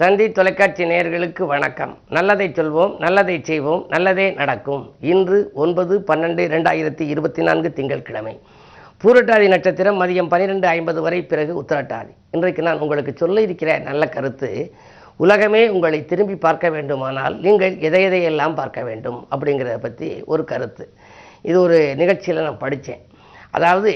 தந்தி தொலைக்காட்சி நேயர்களுக்கு வணக்கம். நல்லதை சொல்வோம் நல்லதை செய்வோம் நல்லதே நடக்கும். இன்று ஒன்பது பன்னெண்டு ரெண்டாயிரத்தி இருபத்தி நான்கு திங்கட்கிழமை. பூரட்டாதி நட்சத்திரம் மதியம் பன்னிரெண்டு ஐம்பது வரை பிறகு உத்திரட்டாதி. இன்றைக்கு நான் உங்களுக்கு சொல்ல இருக்கிற நல்ல கருத்து உலகமே உங்களை திரும்பி பார்க்க வேண்டுமானால் நீங்கள் எதை எதையெல்லாம் பார்க்க வேண்டும் அப்படிங்கிறத பற்றி ஒரு கருத்து. இது ஒரு நிகழ்ச்சியில் நான் படித்தேன் அதாவது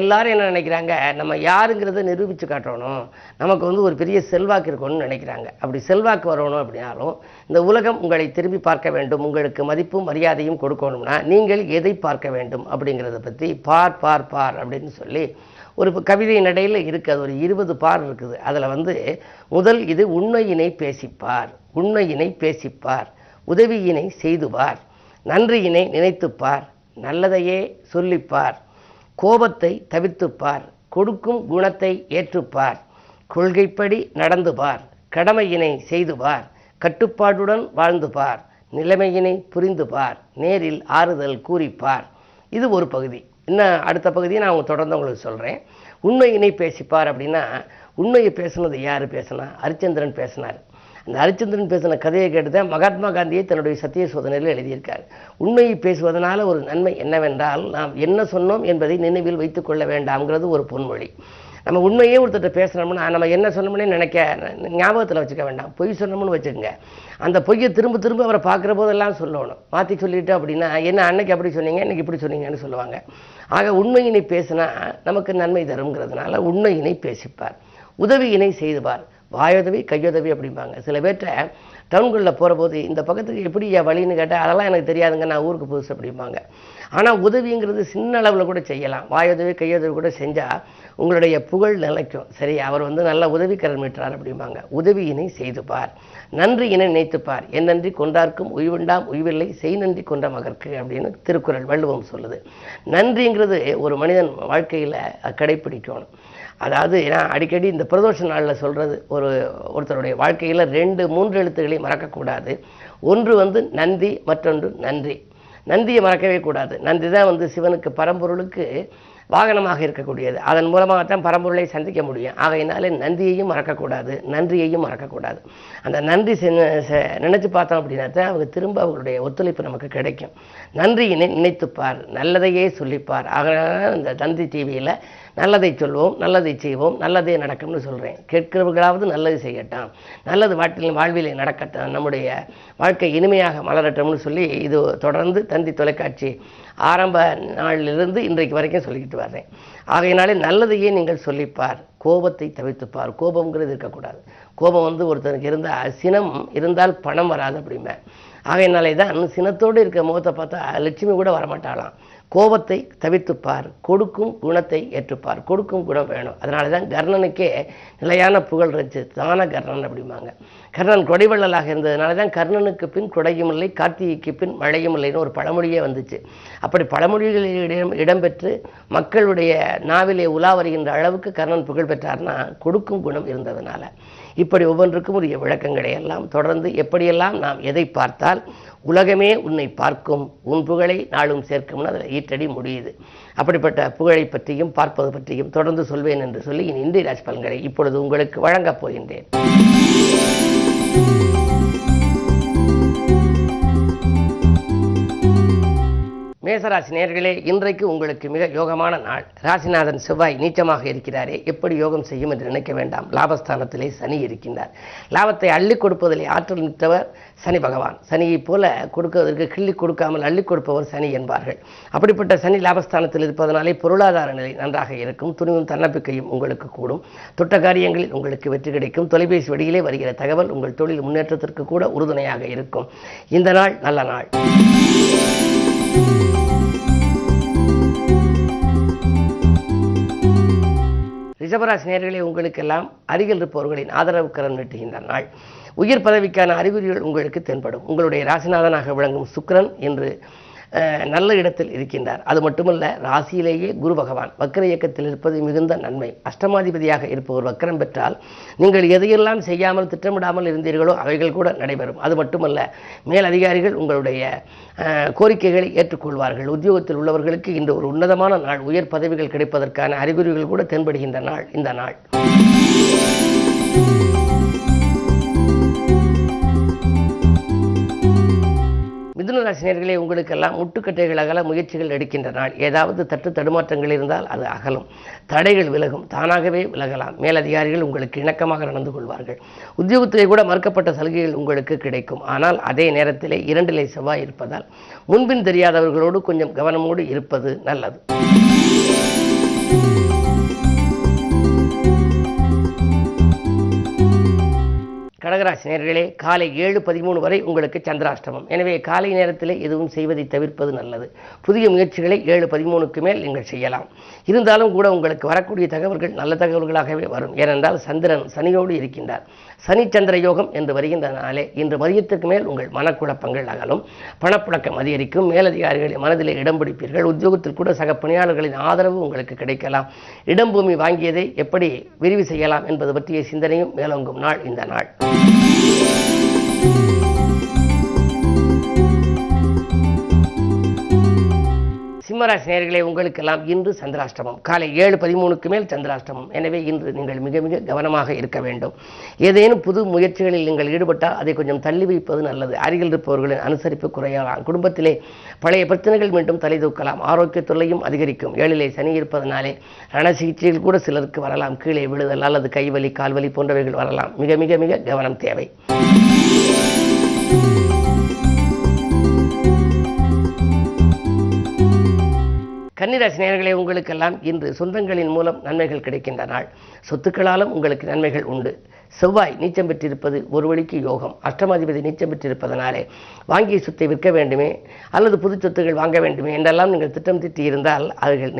எல்லாரும் என்ன நினைக்கிறாங்க நம்ம யாருங்கிறத நிரூபித்து காட்டணும். நமக்கு வந்து ஒரு பெரிய செல்வாக்கு இருக்கணும்னு நினைக்கிறாங்க. அப்படி செல்வாக்கு வரணும் அப்படின்னாலும் இந்த உலகம் உங்களை திரும்பி பார்க்க வேண்டும். உங்களுக்கு மதிப்பும் மரியாதையும் கொடுக்கணும்னா நீங்கள் எதை பார்க்க வேண்டும் அப்படிங்கிறத பற்றி பார் பார் பார் அப்படின்னு சொல்லி ஒரு கவிதையின் நடையில் இருக்குது அது ஒரு இருபது பார் இருக்குது. அதில் வந்து முதல் இது உண்மையினை பேசிப்பார். உண்மையினை பேசிப்பார். உதவியினை செய்துவார். நன்றியினை நினைத்துப்பார். நல்லதையே சொல்லிப்பார். கோபத்தை தவிர்த்துப்பார். கொடுக்கும் குணத்தை ஏற்றுப்பார். கொள்கைப்படி நடந்து பார் கடமையினை செய்து பார் கட்டுப்பாடுடன் வாழ்ந்து பார் நிலைமையினை புரிந்து பார் நேரில் ஆறுதல் கூறிப்பார். இது ஒரு பகுதி. இன்னும் அடுத்த பகுதியை நான் அவங்க தொடர்ந்து உங்களுக்கு சொல்கிறேன் உண்மையினை பேசிப்பார் அப்படின்னா உண்மையை பேசுனது யார் பேசினா? ஹரிச்சந்திரன் பேசினார். அந்த ஹரிச்சந்திரன் பேசின கதையை கேட்டு தான் மகாத்மா காந்தியை தன்னுடைய சத்திய சோதனையில் எழுதியிருக்கார். உண்மையை பேசுவதனால் ஒரு நன்மை என்னவென்றால் நாம் என்ன சொன்னோம் என்பதை நினைவில் வைத்துக் கொள்ள வேண்டாம்ங்கிறது ஒரு பொன்மொழி. நம்ம உண்மையே ஒருத்தர்கிட்ட பேசுகிறோம்னா நம்ம என்ன சொன்னோம்னே நினைக்க ஞாபகத்தில் வச்சுக்க வேண்டாம். பொய் சொன்னோம்னு வச்சுக்கோங்க. அந்த பொய்யை திரும்ப திரும்ப அவரை பார்க்குற போதெல்லாம் சொல்லணும். மாற்றி சொல்லிட்டு அப்படின்னா என்ன அன்னைக்கு அப்படி சொன்னீங்க இன்னைக்கு இப்படி சொன்னீங்கன்னு சொல்லுவாங்க. ஆக உண்மையினை பேசினா நமக்கு நன்மை தருங்கிறதுனால உண்மையினை பேசிப்பார். உதவியினை செய்துவார் வாயுதவி கையுதவி அப்படிம்பாங்க. சில பேர்கிட்ட டவுன்குள்ளே போகிறபோது இந்த பக்கத்துக்கு எப்படி என் வழின்னு கேட்டால் அதெல்லாம் எனக்கு தெரியாதுங்க நான் ஊருக்கு புதுசு அப்படிம்பாங்க. ஆனால் உதவிங்கிறது சின்ன அளவில் கூட செய்யலாம். வாயுதவி கையுதவி கூட செஞ்சால் உங்களுடைய புகழ் நிலைக்கும். சரி அவர் வந்து நல்ல உதவிக்கரன் மீட்டார் அப்படிம்பாங்க. உதவியினை செய்துப்பார் நன்றியினை நினைத்துப்பார். என் நன்றி கொண்டார்க்கும் உய்வுண்டாம் உய்வில்லை செய் நன்றி கொண்ட மகற்கு அப்படின்னு திருக்குறள் வள்ளுவம் சொல்லுது. நன்றிங்கிறது ஒரு மனிதன் வாழ்க்கையில் கடைப்பிடிக்கணும். அதாவது ஏன்னா அடிக்கடி இந்த பிரதோஷ நாளில் சொல்கிறது ஒரு ஒருத்தருடைய வாழ்க்கையில் ரெண்டு மூன்று எழுத்துக்களை மறக்கக்கூடாது ஒன்று வந்து நந்தி மற்றொன்று நன்றி. நந்தியை மறக்கவே கூடாது. நந்தி தான் வந்து சிவனுக்கு பரம்பொருளுக்கு வாகனமாக இருக்கக்கூடியது. அதன் மூலமாக தான் பரம்பொருளை சந்திக்க முடியும். ஆகையினாலே நந்தியையும் மறக்கக்கூடாது நன்றியையும் மறக்கக்கூடாது அந்த நன்றி நினச்சி பார்த்தோம் அப்படின்னா தான் அவங்க திரும்ப அவங்களுடைய ஒத்துழைப்பு நமக்கு கிடைக்கும். நன்றியினை நினைத்துப்பார். நல்லதையே சொல்லிப்பார். ஆக இந்த நந்தி டிவியில் நல்லதை சொல்வோம் நல்லதை செய்வோம் நல்லதே நடக்கும்னு சொல்கிறேன் கேட்கிறவர்களாவது நல்லது செய்யட்டும். நல்லது வாழ்க்கையில் வாழ்விலே நடக்கட்டும். நம்முடைய வாழ்க்கை இனிமையாக மலரட்டும்னு சொல்லி இது தொடர்ந்து தந்தி தொலைக்காட்சி ஆரம்ப நாளிலிருந்து இன்றைக்கு வரைக்கும் சொல்லிக்கிட்டு வர்றேன். ஆகையினாலே நல்லதையே நீங்கள் சொல்லிப்பார். கோபத்தை தவிர்த்துப்பார். கோபங்கிறது இருக்கக்கூடாது. கோபம் வந்து ஒருத்தனுக்கு இருந்தால் சினம் இருந்தால் பணம் வராது அப்படிமே ஆகையினாலே தான் சினத்தோடு இருக்க முகத்தை பார்த்தா லட்சுமி கூட வரமாட்டாளாம். கோபத்தை தவிர்த்துப்பார். கொடுக்கும் குணத்தை ஏற்றுப்பார். கொடுக்கும் குணம் வேணும். அதனால தான் கர்ணனுக்கே நிலையான புகழ் இருந்துச்சு. தான கர்ணன் அப்படிம்பாங்க. கர்ணன் கொடைவள்ளலாக இருந்ததுனால தான் கர்ணனுக்கு பின் கொடையும் இல்லை கார்த்திகைக்கு பின் மழையும் இல்லைன்னு ஒரு பழமொழியே வந்துச்சு. அப்படி பழமொழிகளில் இடம் இடம்பெற்று மக்களுடைய நாவிலே உலா வருகின்ற அளவுக்கு கர்ணன் புகழ் பெற்றார்னா கொடுக்கும் குணம் இருந்ததுனால. இப்படி ஒவ்வொன்றுக்கும் உரிய விளக்கங்களை எல்லாம் தொடர்ந்து எப்படியெல்லாம் நாம் எதை பார்த்தால் உலகமே உன்னை பார்க்கும். உன் புகழை நாளும் சேர்க்கும்னு அதில் ஈட்டடி முடியுது. அப்படிப்பட்ட புகழை பற்றியும் பார்ப்பது பற்றியும் தொடர்ந்து சொல்வேன் என்று சொல்லி இனி இந்திய ராஜ் பலன்களை இப்பொழுது உங்களுக்கு வழங்கப் போகின்றேன். மேசராசி நேர்களே இன்றைக்கு உங்களுக்கு மிக யோகமான நாள். ராசிநாதன் செவ்வாய் நீச்சமாக இருக்கிறாரே எப்படி யோகம் செய்யும் என்று நினைக்க வேண்டாம். லாபஸ்தானத்திலே சனி இருக்கின்றார். லாபத்தை அள்ளி கொடுப்பதிலே ஆற்றல் மிக்கவர் சனி பகவான். சனியைப் போல கொடுக்குவதற்கு கிள்ளி கொடுக்காமல் அள்ளி கொடுப்பவர் சனி என்பார்கள். அப்படிப்பட்ட சனி லாபஸ்தானத்தில் இருப்பதனாலே பொருளாதார நிலை நன்றாக இருக்கும். துணிவும் தன்னம்பிக்கையும் உங்களுக்கு கூடும். தொட்ட காரியங்களில் உங்களுக்கு வெற்றி கிடைக்கும். தொலைபேசி வழியிலே வருகிற தகவல் உங்கள் தொழில் முன்னேற்றத்திற்கு கூட உறுதுணையாக இருக்கும். இந்த நாள் நல்ல நாள். ரிஷபராசி நேர்களே உங்களுக்கெல்லாம் அருகில் இருப்பவர்களின் ஆதரவு கரம் நீட்டுகின்ற நாள். உயர் பதவிக்கான அறிகுறிகள் உங்களுக்கு தென்படும். உங்களுடைய ராசிநாதனாக விளங்கும் சுக்கரன் என்று நல்ல இடத்தில் இருக்கின்றார். அது மட்டுமல்ல ராசியிலேயே குரு பகவான் வக்கர இயக்கத்தில் இருப்பது மிகுந்த நன்மை. அஷ்டமாதிபதியாக இருப்பவர் வக்கரம் பெற்றால் நீங்கள் எதையெல்லாம் செய்யாமல் திட்டமிடாமல் இருந்தீர்களோ அவைகள் கூட நடைபெறும். அது மட்டுமல்ல மேல் அதிகாரிகள் உங்களுடைய கோரிக்கைகளை ஏற்றுக்கொள்வார்கள். உத்தியோகத்தில் உள்ளவர்களுக்கு இன்று ஒரு உன்னதமான நாள் உயர் பதவிகள் கிடைப்பதற்கான அறிகுறிகள் கூட தென்படுகின்ற நாள் இந்த நாள். கும்பராசினியர்களே உங்களுக்கெல்லாம் முட்டுக்கட்டைகள் அகல முயற்சிகள் எடுக்கின்ற நாள். ஏதாவது தட்டு தடுமாற்றங்கள் இருந்தால் அது அகலும். தடைகள் விலகும். தானாகவே விலகலாம். மேலதிகாரிகள் உங்களுக்கு இணக்கமாக நடந்து கொள்வார்கள். உத்தியோகத்திலே கூட மறுக்கப்பட்ட சலுகைகள் உங்களுக்கு கிடைக்கும். ஆனால் அதே நேரத்திலே இரண்டிலே செவ்வாய் இருப்பதால் முன்பின் தெரியாதவர்களோடு கொஞ்சம் கவனமோடு இருப்பது நல்லது. கடகராசி நேர்களே காலை ஏழு பதிமூணு வரை உங்களுக்கு சந்திராஷ்டமம். எனவே காலை நேரத்தில் எதுவும் செய்வதை தவிர்ப்பது நல்லது. புதிய முயற்சிகளை ஏழு பதிமூணுக்கு மேல் நீங்கள் செய்யலாம். இருந்தாலும் கூட உங்களுக்கு வரக்கூடிய தகவல்கள் நல்ல தகவல்களாகவே வரும். ஏனென்றால் சந்திரன் சனியோடு இருக்கின்றார். சனி சந்திர யோகம் என்று வருகின்ற நாளே இன்று மதியத்திற்கு மேல் உங்கள் மனக்குழப்பங்கள் அகலும். பணப்புழக்கம் அதிகரிக்கும். மேலதிகாரிகளை மனதிலே இடம் பிடிப்பீர்கள். உத்தியோகத்தில் கூட சக பணியாளர்களின் ஆதரவு உங்களுக்கு கிடைக்கலாம். இடம் பூமி வாங்கியதை எப்படி விரிவு செய்யலாம் என்பது பற்றிய சிந்தனையும் மேலோங்கும் நாள் இந்த நாள். Yeah. சிம்மராசி நேயர்களே உங்களுக்கெல்லாம் இன்று சந்திராஷ்டமம். காலை ஏழு பதிமூணுக்கு மேல் சந்திராஷ்டமம். எனவே இன்று நீங்கள் மிக மிக கவனமாக இருக்க வேண்டும். ஏதேனும் புது முயற்சிகளில் நீங்கள் ஈடுபட்டால் அதை கொஞ்சம் தள்ளி வைப்பது நல்லது. அருகில் இருப்பவர்களின் அனுசரிப்பு குறையலாம். குடும்பத்திலே பழைய பிரச்சனைகள் மீண்டும் தலை தூக்கலாம். ஆரோக்கிய தொல்லையும் அதிகரிக்கும். ஏழிலே சனி இருப்பதனாலே ரண சிகிச்சையில் கூட சிலருக்கு வரலாம். கீழே விழுதல் அல்லது கைவலி கால்வலி போன்றவைகள் வரலாம். மிக மிக மிக கவனம் தேவை. கன்னிராசி நேயர்களே உங்களுக்கெல்லாம் இன்று சொந்தங்களின் மூலம் நன்மைகள் கிடைக்கின்ற நாள். சொத்துக்களாலும் உங்களுக்கு நன்மைகள் உண்டு. செவ்வாய் நீச்சம் பெற்றிருப்பது ஒரு வழிக்கு யோகம். அஷ்டமாதிபதி நீச்சம் பெற்றிருப்பதனாலே வாங்கிய சொத்தை விற்க வேண்டுமே அல்லது புது சொத்துகள் வாங்க வேண்டுமே என்றெல்லாம் நீங்கள் திட்டம் திட்டி இருந்தால்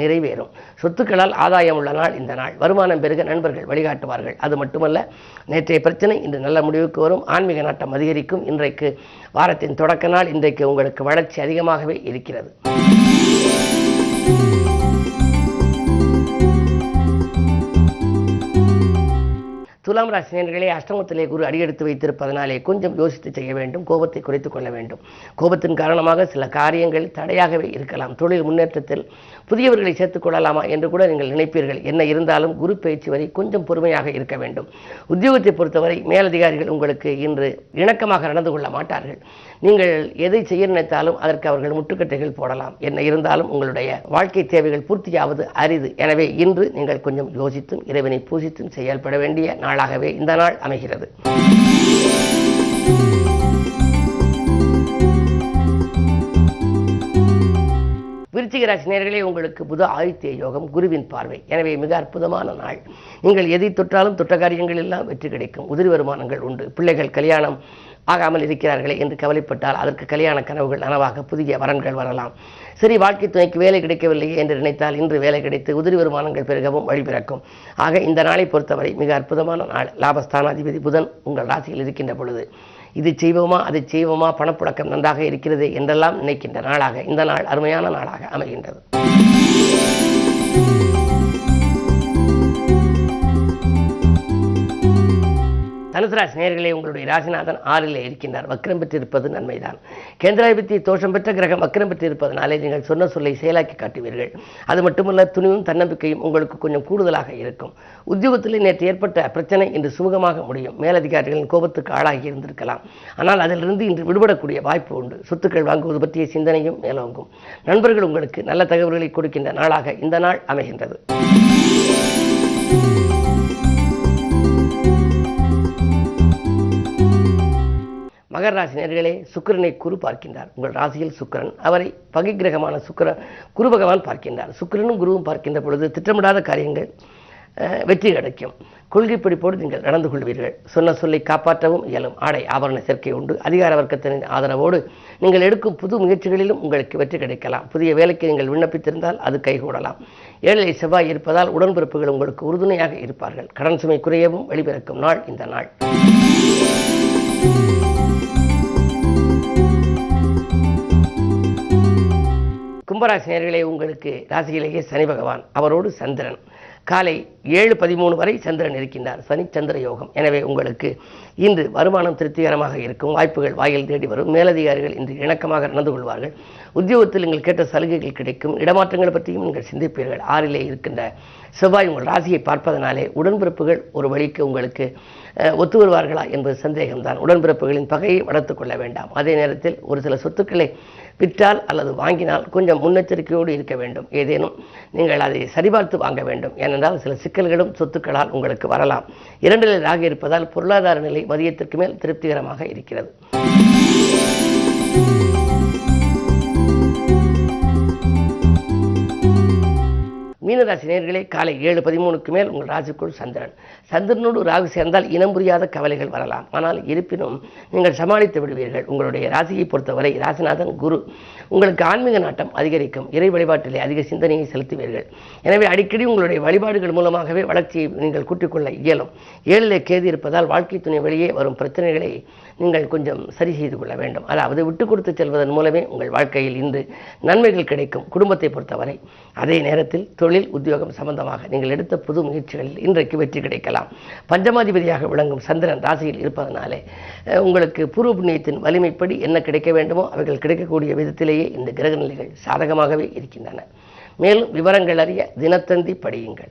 நிறைவேறும். சொத்துக்களால் ஆதாயம் உள்ள நாள் இந்த நாள். வருமானம் பெருக நண்பர்கள் வழிகாட்டுவார்கள். அது மட்டுமல்ல நேற்றைய பிரச்சனை இன்று நல்ல முடிவுக்கு வரும். ஆன்மீக நாட்டம் அதிகரிக்கும். இன்றைக்கு வாரத்தின் தொடக்க நாள். இன்றைக்கு உங்களுக்கு வளர்ச்சி அதிகமாகவே இருக்கிறது. துலாம் ராசினியர்களே அஷ்டமத்திலே குரு அடியெடுத்து வைத்திருப்பதனாலே கொஞ்சம் யோசித்து செய்ய வேண்டும் கோபத்தை குறைத்து கொள்ள வேண்டும். கோபத்தின் காரணமாக சில காரியங்கள் தடையாகவே இருக்கலாம். தொழில் முன்னேற்றத்தில் புதியவர்களை சேர்த்துக் கொள்ளலாமா என்று கூட நீங்கள் நினைப்பீர்கள். என்ன இருந்தாலும் குரு பயிற்சி வரை கொஞ்சம் பொறுமையாக இருக்க வேண்டும். உத்தியோகத்தை பொறுத்தவரை மேலதிகாரிகள் உங்களுக்கு இன்று இணக்கமாக நடந்து கொள்ள மாட்டார்கள். நீங்கள் எதை செய்ய நினைத்தாலும் அதற்கு அவர்கள் முட்டுக்கட்டைகள் போடலாம். என்ன இருந்தாலும் உங்களுடைய வாழ்க்கை தேவைகள் பூர்த்தியாவது அரிது. எனவே இன்று நீங்கள் கொஞ்சம் யோசித்தும் இறைவனை பூசித்தும் செயல்பட வேண்டிய நாள் நாளாகவே இந்த நாள் அமைகிறது. விருச்சிக ராசி நேர்களே உங்களுக்கு புத ஆதித்ய யோகம் குருவின் பார்வை. எனவே மிக அற்புதமான நாள். நீங்கள் எதை தொட்டாலும் தொட்ட காரியங்கள் எல்லாம் வெற்றி கிடைக்கும். உதிரி வருமானங்கள் உண்டு. பிள்ளைகள் கல்யாணம் ஆகாமல் இருக்கிறார்களே என்று கவலைப்பட்டால் அதற்கு கல்யாண கனவுகள் நனவாக புதிய வரன்கள் வரலாம். சரி வாழ்க்கை துணைக்கு வேலை கிடைக்கவில்லையே என்று நினைத்தால் இன்று வேலை கிடைத்து உதிரி வருமானங்கள் பெருகவும் வழிபிறக்கும் ஆக இந்த நாளை பொறுத்தவரை மிக அற்புதமான நாள். லாபஸ்தானாதிபதி புதன் உங்கள் ராசியில் இருக்கின்ற பொழுது. இது செய்வோமா அது செய்வோமா பணப்புழக்கம் நன்றாக இருக்கிறது என்றெல்லாம் நினைக்கின்ற நாளாக இந்த நாள் அருமையான நாளாக அமைகின்றது. தனுசு ராசி நேர்களே உங்களுடைய ராசிநாதன் ஆறில் இருக்கின்றார். வக்ரம் பெற்றிருப்பது நன்மைதான். கேந்திராதிபத்தி தோஷம் பெற்ற கிரகம் வக்ரம் பெற்றிருப்பதனாலே நீங்கள் சொன்ன சொல்லை செயலாக்கி காட்டுவீர்கள். அது மட்டுமல்ல துணிவும் தன்னம்பிக்கையும் உங்களுக்கு கொஞ்சம் கூடுதலாக இருக்கும். உத்தியோகத்திலே நேற்று ஏற்பட்ட பிரச்சனை இன்று சுமூகமாக முடியும். மேலதிகாரிகளின் கோபத்துக்கு ஆளாகி இருந்திருக்கலாம். ஆனால் அதிலிருந்து இன்று விடுபடக்கூடிய வாய்ப்பு உண்டு. சொத்துக்கள் வாங்குவது பற்றிய சிந்தனையும் மேலோங்கும். நண்பர்கள் உங்களுக்கு நல்ல தகவல்களை கொடுக்கின்ற நாளாக இந்த நாள் அமைகின்றது. மகர ராசி நேர்களே சுக்கிரனை குரு பார்க்கின்றார். உங்கள் ராசியில் சுக்கிரன். அவரை பகை கிரகமான சுக்கர குரு பகவான் பார்க்கின்றார். சுக்கிரனும் குருவும் பார்க்கின்ற பொழுது திட்டமிடாத காரியங்கள் வெற்றி கிடைக்கும் கொள்கை பிடிப்போடு நீங்கள் நடந்து கொள்வீர்கள். சொன்ன சொல்லை காப்பாற்றவும் இயலும். ஆடை ஆபரண சேர்க்கை உண்டு. அதிகார வர்க்கத்தின் ஆதரவோடு நீங்கள் எடுக்கும் புது முயற்சிகளிலும் உங்களுக்கு வெற்றி கிடைக்கலாம். புதிய வேலைக்கு நீங்கள் விண்ணப்பித்திருந்தால் அது கைகூடலாம். ஏழை செவ்வாய் இருப்பதால் உடன்பிறப்புகள் உங்களுக்கு உறுதுணையாக இருப்பார்கள். கடன் சுமை குறையவும் வெளிபிறக்கும் நாள் இந்த நாள். கும்பராசி நேர்களே உங்களுக்கு ராசியிலேயே சனி பகவான் அவரோடு சந்திரன். காலை ஏழு பதிமூணு வரை சந்திரன் இருக்கின்றார். சனி சந்திர யோகம். எனவே உங்களுக்கு இன்று வருமானம் திருப்திகரமாக இருக்கும். வாய்ப்புகள் வாயில் தேடி வரும். மேலதிகாரிகள் இன்று இணக்கமாக நடந்து கொள்வார்கள். உத்தியோகத்தில் நீங்கள் கேட்ட சலுகைகள் கிடைக்கும். இடமாற்றங்கள் பற்றியும் நீங்கள் சிந்திப்பீர்கள். ஆறிலே இருக்கின்ற செவ்வாய் உங்கள் ராசியை பார்ப்பதனாலே உடன்பிறப்புகள் ஒரு வழிக்கு உங்களுக்கு ஒத்து வருவார்களா என்பது சந்தேகம்தான். உடன்பிறப்புகளின் பகையை வளர்த்து கொள்ள வேண்டாம். அதே நேரத்தில் ஒரு சில சொத்துக்களை விற்றால் அல்லது வாங்கினால் கொஞ்சம் முன்னெச்சரிக்கையோடு இருக்க வேண்டும். ஏதேனும் நீங்கள் அதை சரிபார்த்து வாங்க வேண்டும். ஏனென்றால் சில சிக்கல்களும் சொத்துக்களால் உங்களுக்கு வரலாம். இரண்டு நிலையாக இருப்பதால் பொருளாதார நிலை மதியத்திற்கு மேல் திருப்திகரமாக இருக்கிறது. மீனராசி நேர்களே காலை ஏழு பதிமூணுக்கு மேல் உங்கள் ராசிக்குள் சந்திரன். சந்திரனோடு ராகு சேர்ந்தால் இனம் புரியாத கவலைகள் வரலாம். ஆனால் இருப்பினும் நீங்கள் சமாளித்து விடுவீர்கள். உங்களுடைய ராசியை பொறுத்தவரை ராசிநாதன் குரு. உங்களுக்கு ஆன்மீக நாட்டம் அதிகரிக்கும். இறை வழிபாட்டிலே அதிக சிந்தனையை செலுத்துவீர்கள். எனவே அடிக்கடி உங்களுடைய வழிபாடுகள் மூலமாகவே வளர்ச்சியை நீங்கள் கூட்டிக்கொள்ள இயலும். ஏழிலே கேது இருப்பதால் வாழ்க்கை துணை வழியே வரும் பிரச்சனைகளை நீங்கள் கொஞ்சம் சரி செய்து கொள்ள வேண்டும். அதாவது விட்டு கொடுத்து செல்வதன் மூலமே உங்கள் வாழ்க்கையில் இன்று நன்மைகள் கிடைக்கும் குடும்பத்தை பொறுத்தவரை. அதே நேரத்தில் தொழில் உத்தியோகம் சம்பந்தமாக நீங்கள் எடுத்த புது முயற்சிகளில் இன்றைக்கு வெற்றி கிடைக்கலாம். பஞ்சமாதிபதியாக விளங்கும் சந்திரன் ராசியில் இருப்பதனாலே உங்களுக்கு பூர்வ புண்ணியத்தின் வலிமைப்படி என்ன கிடைக்க வேண்டுமோ அவைகள் கிடைக்கக்கூடிய விதத்திலேயே இந்த கிரக நிலைகள் சாதகமாகவே இருக்கின்றன. மேலும் விவரங்கள் அறிய தினத்தந்தி படியுங்கள்.